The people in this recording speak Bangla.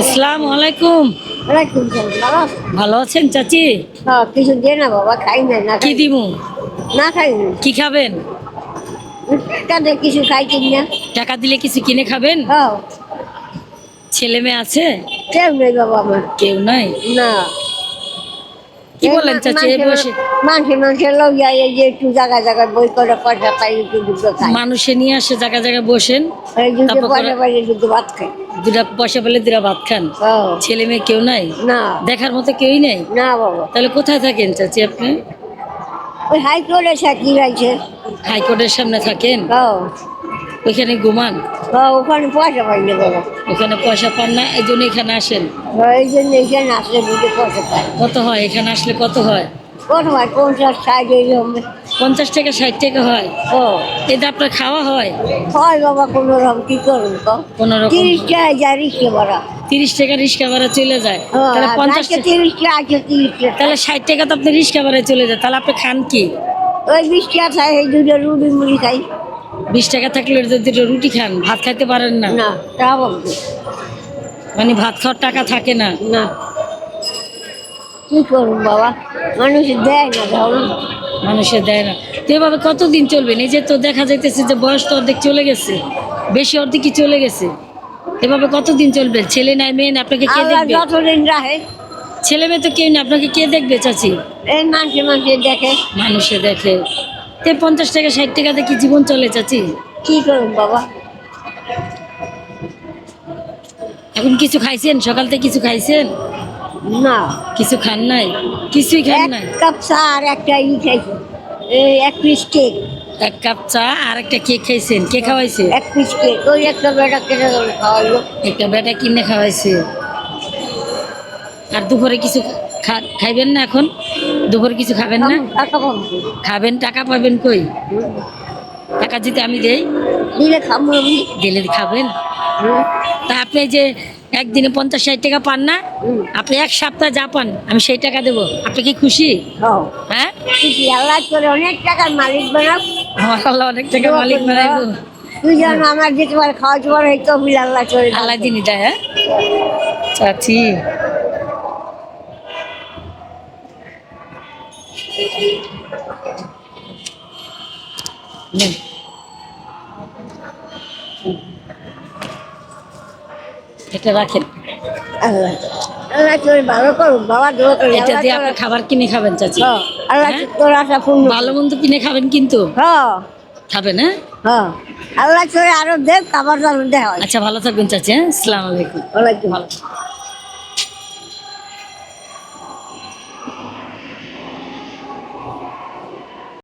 আসসালামু আলাইকুম। ওয়ালাইকুম সালাম ভালো আছেন চাচি? হ্যাঁ, কিছু দিয়ে না বাবা খাই না না কি দিব না খাই। কি খাবেন? তাদের কিছু খাই কিনি না। টাকা দিলে কিছু কিনে খাবেন? হ্যাঁ। ছেলে মেয়ে আছে? কেউ নেই বাবা আমার। কেউ নাই? না। কি বলেন চাচি এই বসে মানুষে লইয়া এই যে একটু জায়গা জায়গায় বই করে পয়সা পাই একটু দুটো খাই মানুষে নিয়ে আসে জায়গা জায়গায় বসেন এই পয়সা পাইলে ভাত খাই দুটা পয়সা পেলে দুটা ভাত খান। ছেলে মেয়ে কেউ নাই? না। দেখার মতো কেউই নাই? না বাবা। তাহলে কোথায় থাকেন চাচি আপনি? ওই হাইকোর্টে চাকরি আছে হাইকোর্টের সামনে থাকেন? হ্যাঁ ওইখানে ঘুমান? হ্যাঁ ওখানে পয়সা পাইলে বাবা। ওখানে পয়সা পান না? এই জন্য এখানে আসেন? হ্যাঁ, এই জন্য এখানে আসলে দুটো পয়সা পাই। কত হয়? এখানে আসলে কত হয়? কোন হয়? পঞ্চাশ ষাট এইরকম পঞ্চাশ টাকা ষাট টাকা হয়? ও এতে আপনার খাওয়া হয়? হয় বাবা কোনো রকম কি করুন তো? কোনো রকম তিরিশ টাকা যায় রিক্সা ভাড়া। তিরিশ টাকা রিক্সা ভাড়া চলে যায়। হ্যাঁ, তাহলে পঞ্চাশ তিরিশ টাকা আছে তিরিশ টাকা। তাহলে ষাট টাকা তো আপনি রিক্সা ভাড়ায় চলে যায়। তাহলে আপনি খান কি? ওই বিশ টাকা খাই এই দুটো রুটি মুড়ি খাই। বিশ টাকা থাকলে দুটো রুটি খান ভাত খাইতে পারেন না। না তা বলব মানে ভাত খাওয়ার টাকা থাকে না। না। কি করুন বাবা? মানুষ দেয় না ধরুন মানুষে দেয় না। তো এভাবে কতদিন চলবে? এই যে তো দেখা যাইতেছে যে বয়স তো অর্ধেক চলে গেছে বেশি অর্ধেকই চলে গেছে। এভাবে কতদিন চলবে? ছেলে নাই মেয়ে নাই, আপনাকে কে দেখবে? যতদিন রাখে। ছেলে মেয়ে তো কেউ নেই আপনাকে কে দেখবে চাচি? এই মানুষে মানুষে দেখে। মানুষে দেখে। তে পঞ্চাশ টাকা ষাট টাকাতে কি জীবন চলে চাচি? কি করুন বাবা? এখন কিছু খাইছেন? সকাল থেকে কিছু খাইছেন? না। কিছু খান নাই? কিছুই খান এক নাই? কাপ চা আর একটা ই খাইছি। এই এক পিস কেক। এক কাপ চা আর একটা কেক খাইছেন? কে খাওয়াইছে? এক পিস কেক। ওই একটা বেটা কেটে গেল খাওয়ালো একটা বেটা কিনে খাওয়াইছে। আর দুপুরে কিছু খাইবেন না এখন? দুপুরে কিছু খাবেন না? খাবেন টাকা পাবেন কই? টাকা যদি আমি দেই। দিলে খাব দিলে খাবেন? তা আপনি যে একদিনে পঞ্চাশ ষাট টাকা পান না? আপনি এক সপ্তাহ যা পান আমি সেই টাকা দেবো। আপনি কি খুশি? হ্যাঁ। খুশি। আল্লাহ করে অনেক টাকার মালিক বানাও আমার আল্লাহ অনেক টাকা মালিক বানাইবো। তুই যেন আমার যেতে পারে খাওয়াতে পারে এই আল্লাহ দাও। আল্লাহ দিনই দেয় হ্যাঁ? চাচি। এটা রাখেন। আল্লাহ। আল্লাহ করে ভালো করুন বাবা দোয়া করে এটা দিয়ে তোর- খাবার কিনে খাবেন চাচি। হ্যাঁ, আল্লাহ হ্যাঁ? তোর আশা পূর্ণ। ভালো মন্দ কিনে খাবেন কিন্তু। হ্যাঁ। খাবেন হ্যাঁ? হ্যাঁ। আল্লাহ করে আরও দেখ খাবার দাবার দেওয়া আচ্ছা ভালো থাকবেন চাচি হ্যাঁ? আসসালামু আলাইকুম। ওয়ালাইকুম ভালো